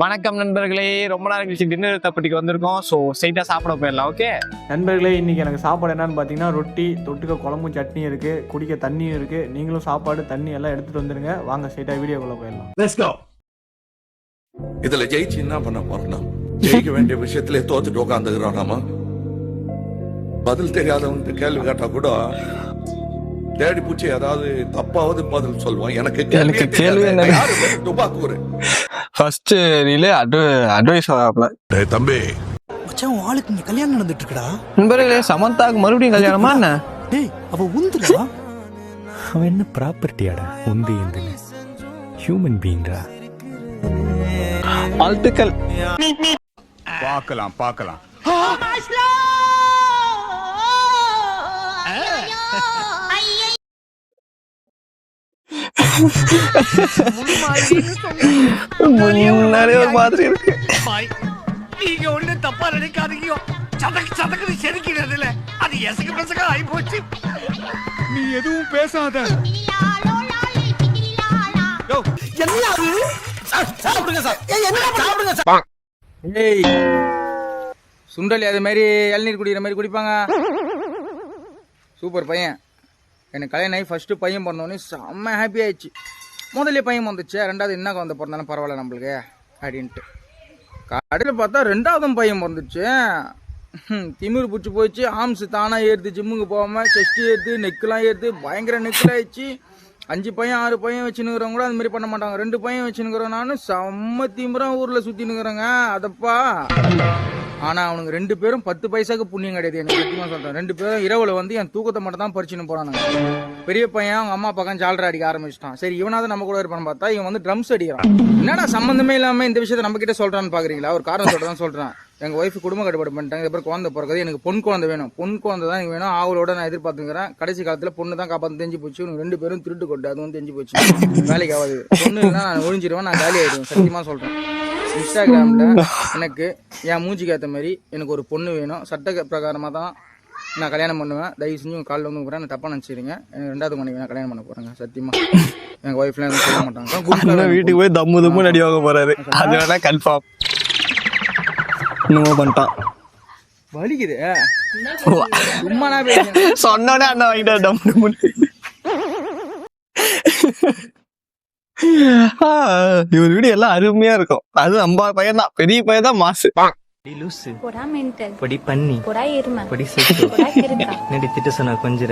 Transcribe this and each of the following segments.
வணக்கம் நண்பர்களே. ரொம்ப நாள் கழிச்சு டின்னர் தப்பட்டிக்கு வந்திருக்கோம். ஸோ ஸ்ட்ரைட்டாக சாப்பிட போயிடலாம் ஓகே நண்பர்களே இன்னைக்கு எனக்கு சாப்பாடு என்னன்னு பார்த்தீங்கன்னா ரொட்டி தொட்டுக்க குழம்பும் சட்னி இருக்கு குடிக்க தண்ணியும் இருக்கு. நீங்களும் சாப்பாடு தண்ணி எல்லாம் எடுத்துட்டு வந்துருங்க. வாங்க ஸ்ட்ரைட்டாக வீடியோக்குள்ள போயிடலாம். இதுல ஜெயிச்சு என்ன பண்ண போறோம் ஜெயிக்க வேண்டிய விஷயத்திலே தோத்துட்டு உட்காந்துக்கிறோம் நாம. பதில் தெரியாதவன்ட்டு கேள்வி கேட்டா கூட தேடி பூச்சி ஏதாவது தப்பாவது பதில் சொல்லுவான். எனக்கு எனக்கு கேள்வி தெரியாது. ஃபர்ஸ்ட் ரீலே அட்வ அட்வைஸ் ஆகல டேய் தம்பி மச்சான் உன் ஆளுக்கு இங்க கல்யாணம் நடந்துட்டு இருக்குடா நண்பர்களே சமந்தாக்கு மறுபடியும் கல்யாணமா என்ன டேய் அவ உந்துடா அவன் என்ன ப்ராப்பர்ட்டியாடா உந்து எந்துன்னு ஹியூமன் பீயிங்டா வாழ்த்துக்கள் பார்க்கலாம் பார்க்கலாம் முன்னாடியே ஒரு மாதிரி இருக்கு. நீங்க ஒண்ணு தப்பா நினைக்காதீங்க சதக்கு சதக்கு செதுக்கிறதுல அது எசக்கு பெசக ஆகி போச்சு. நீ எதுவும் பேசாத. ஏய். சுண்டலி அது மாதிரி இளநீர் குடிக்கிற மாதிரி குடிப்பாங்க. சூப்பர் பையன். எனக்கு கல்யாணம் ஆகி ஃபஸ்ட்டு பையன் பிறந்தோடனே செம்ம ஹாப்பி ஆயிடுச்சு. முதல்ல பையன் வந்துச்சு ரெண்டாவது என்ன குழந்தை பிறந்தாலும் பரவாயில்ல நம்மளுக்கு அப்படின்ட்டு. கடையில் பார்த்தா ரெண்டாவதும் பையன் பிறந்துச்சு. திமிர் பிடிச்சி போயிடுச்சு. ஆம்ஸ் தானாக ஏறுது ஜிம்முக்கு போகாமல் செஸ்ட் ஏறுது நெக்கெலாம் ஏறுது பயங்கர நெக்கில் ஆயிடுச்சு. அஞ்சு பையன் ஆறு பையன் வச்சுன்னுக்கிறவங்க கூட அதுமாரி பண்ண மாட்டாங்க. ரெண்டு பையன் வச்சுன்னுக்கிறோம் நானும் செம்ம திமிரம் ஊரில் சுற்றினுக்கிறேங்க அதப்பா. ஆனால் அவனுக்கு ரெண்டு பேரும் பத்து பைசாக்கு புண்ணியம் கிடையாது எனக்கு சத்தியமாக சொல்கிறேன் ரெண்டு பேரும் இரவில் வந்து என் தூக்கத்தை மட்டும் தான் பறிச்சுன்னு போகிறானுங்க பெரிய பையன் அவங்க அம்மா பக்கம் ஜாலரை அடிக்க ஆரம்பிச்சிட்டான். சரி இவனாவது நம்ம கூட இருப்பான்னு பார்த்தா இவன் வந்து ட்ரம்ஸ் அடிக்கிறான். என்னடா சம்மந்தமே இல்லாமல் இந்த விஷயத்தை நம்ம கிட்ட சொல்கிறான்னு பார்க்குறீங்களா ஒரு காரணம் சொல்கிறதான் சொல்கிறேன் எங்கள் ஒய்ஃப் குடும்ப கட்டுப்பாடு பண்ணிட்டாங்க. இதுக்கப்புறம் குழந்தை பிறகுது எனக்கு பொன் குழந்தை வேணும். பொன் குழந்தை தான் எனக்கு வேணும். ஆவலோட நான் எதிர்பார்த்துக்கிறேன். கடைசி காலத்தில் பொண்ணு தான் காப்பாற்று தெரிஞ்சு போச்சு. இவங்க ரெண்டு பேரும் திருட்டு கொண்டு அதுவும் தெரிஞ்சு போச்சு. வேலைக்கு ஆகாது. பொண்ணு நான் ஒழிஞ்சிருவேன் நான் காலி ஆகிடுவேன் சத்தியமாக சொல்கிறேன் இன்ஸ்டாகிராமில் எனக்கு என் மூஞ்சிக்கு ஏற்ற மாதிரி எனக்கு ஒரு பொண்ணு வேணும். சட்ட பிரகாரமாக தான் நான் கல்யாணம் பண்ணுவேன். தயவு செஞ்சு உங்கள் காலில் வந்து போகிறேன் நான் தப்பாக நினச்சிருங்க எனக்கு ரெண்டாவது மனைவி நான் கல்யாணம் பண்ண போகிறேங்க சத்தியமாக எங்கள் ஒய்ஃப்லாம் எதுவும் சொல்ல மாட்டாங்க. வீட்டுக்கு போய் தம்மு தம்மு அடி வாங்க போறாரு. அது வேணா கன்ஃபார்ம் இன்னமும் பண்ணிட்டான். வலிக்குது. சும்மா சொன்னோடனே அண்ணன் வாங்கிட்டாரு தம்மு தம்முன்னு. ஆ, இவர் வீடு எல்லாம் அருமையா இருக்கும். அது நம்ம பையன் தான் பெரிய பையன் தான் மாசு லூசு. போடா பண்ணி. போடா திட்ட சொன்ன கொஞ்சம்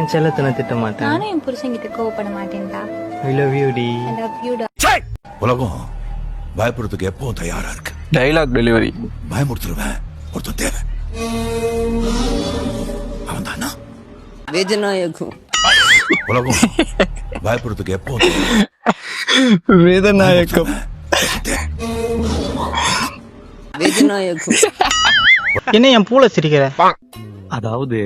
என் செல்லத்தனை திட்ட மாட்டேன். நானும் என் புருஷன்கிட்ட கோவப்பட மாட்டேன்டா. ஐ லவ் யூ டி ஐ லவ் யூடா உலகம் பயப்படுறதுக்கு எப்பவும் தயாரா இருக்கு. டைலாக் டெலிவரி பயமுறுத்துருவேன் ஒருத்தன் தேவை. அவன் தானா வேதநாயகம் உலகம். பயப்படுறதுக்கு எப்பவும் வேதநாயக்கம். வேதநாயகம் என்ன என் பூல சிரிக்கிற? அதாவது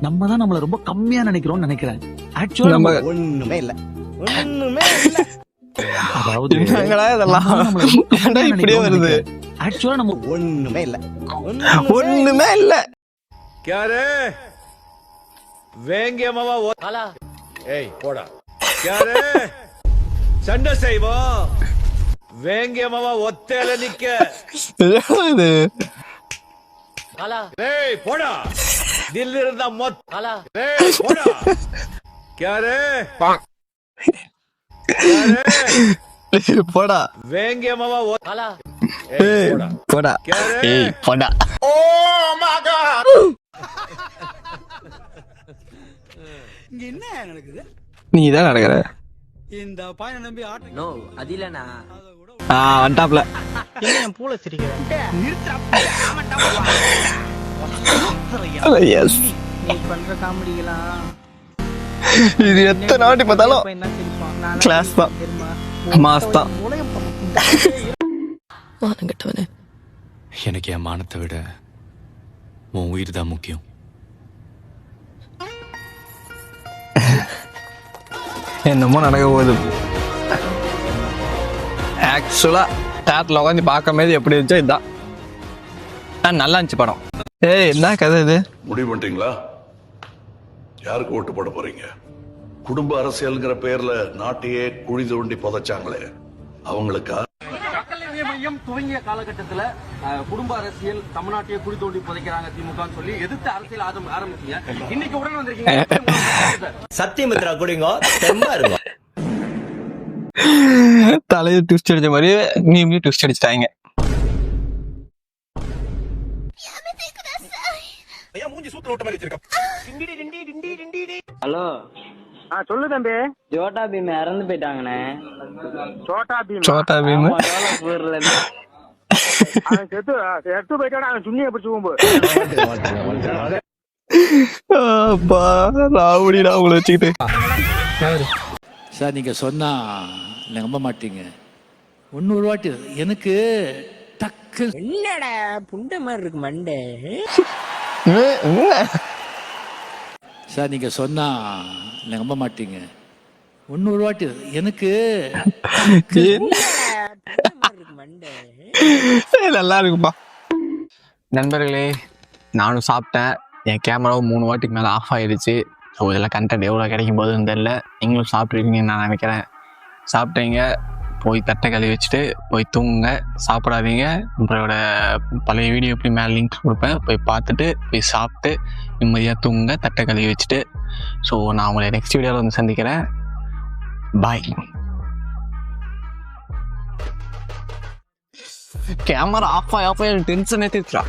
நம்ம தான் நம்மள ரொம்ப கம்மியா நினைக்கிறோம்னு நினைக்கிறேன். ஆக்சுவலா நம்ம ஒண்ணுமே இல்ல. ஒண்ணுமே இல்ல. அதாவது என்னங்களா இதெல்லாம்? இப்படியே வருது? ஆக்சுவலா நம்ம ஒண்ணுமே இல்ல. ஒண்ணுமே இல்ல. யாரு? வேங்கியமாவா ஏய் போடா. யாரு? சண்டை செய்வோம் வேங்கியமாவா ஒத்தையில நிக்க. இது ஏய் போடா. தில் இருந்தா மொத். ஏய் போடா. யாரு? போடா. வேங்கியமாவா ஏய், ஏய் போடா? ஏய் போடா. இங்க என்ன நடக்குது? நீ தான் நடக்கிற? இந்த பையனை நம்பி ஆட்டு நோ அது ஆ வந்துட்டாப்ல. என்ன என் பூல சிரிக்கிற? எஸ் நீ பண்ற காமெடிலாம் இது எத்தனை வாட்டி பார்த்தாலும் தான் சிரிப்பான்? நான் கிளாஸ் தான். மாஸ் தான். எனக்கு என் மானத்தை விட உன் உயிர் தான் முக்கியம். என்னமோ நடக்க போகுது. ஆக்சுவலா தேட்டரில் உட்காந்து பார்க்கும் போது எப்படி இருந்துச்சோ இதுதான் ஆ, நல்லா இருந்துச்சு படம். ஏய் என்ன கதை இது? முடிவு பண்ணிட்டீங்களா? யாருக்கு ஓட்டு போட போறீங்க? குடும்ப அரசியல்ங்கிற பேர்ல நாட்டையே குழி தோண்டி புதைச்சாங்களே. அவங்களுக்கா? மையம் துவங்கிய காலகட்டத்துல குடும்ப அரசியல் தமிழ்நாட்டையே குழி தோண்டி புதைக்கிறாங்க திமுக சொல்லி எதிர்த்து அரசியல் ஆரம்பி- ஆரம்பிச்சீங்க. இன்னைக்கு உடனே வந்திருக்கீங்க. சத்தியமித்ரா குடிங்க தெம்பா இருக்கும் தலையை ட்விஸ்ட் அடிச்ச மாதிரி நீ ட்விஸ்ட் அடிச்சிட்டாங்க. ஹலோ. சொல்லு தம்பி. ஜோட்டா பீம் இறந்து போயிட்டாங்கண்ணே. சோட்டா பீம். சோட்டா பீம். இருந்து. அவன் செத்து செத்து போயிட்டானா? அவன் சுண்ணியை பிடிச்சி போகும்போது ராவடிடா உங்களை வச்சுக்கிட்டு. சார் நீங்க சொன்னா நம்ப மாட்டீங்க. ஒன்னொரு வாட்டி எனக்கு டக்கு என்னடா புண்டை மாதிரி இருக்கு மண்டே. சார் நீங்க சொன்னா நம்ப மாட்டீங்க. ஒன்னொரு வாட்டி எனக்கு மண்டே. நல்லா இருக்குப்பா. நண்பர்களே நானும் சாப்பிட்டேன். என் கேமராவும் மூணு வாட்டிக்கு மேலே ஆஃப் ஆயிடுச்சு ஸோ இதில் கண்டென்ட் எவ்வளோ கிடைக்கும் போதுன்னு தெரில நீங்களும் சாப்பிட்ருக்கீங்கன்னு நான் நினைக்கிறேன். சாப்பிட்டீங்க போய் தட்டை கழுவி வச்சுட்டு போய் தூங்குங்க. சாப்பிடாதீங்க. உங்களோட பழைய வீடியோ எப்படி மேலே லிங்க் கொடுப்பேன். போய் பார்த்துட்டு போய் சாப்பிட்டு நிம்மதியாக தூங்குங்க. தட்டை கழுவி வச்சுட்டு. ஸோ நான் உங்களை நெக்ஸ்ட் வீடியோவில் வந்து சந்திக்கிறேன். பாய் கேமரா ஆஃப் ஆகி ஆஃப் ஆகி டென்ஷன் ஏற்றிடுறா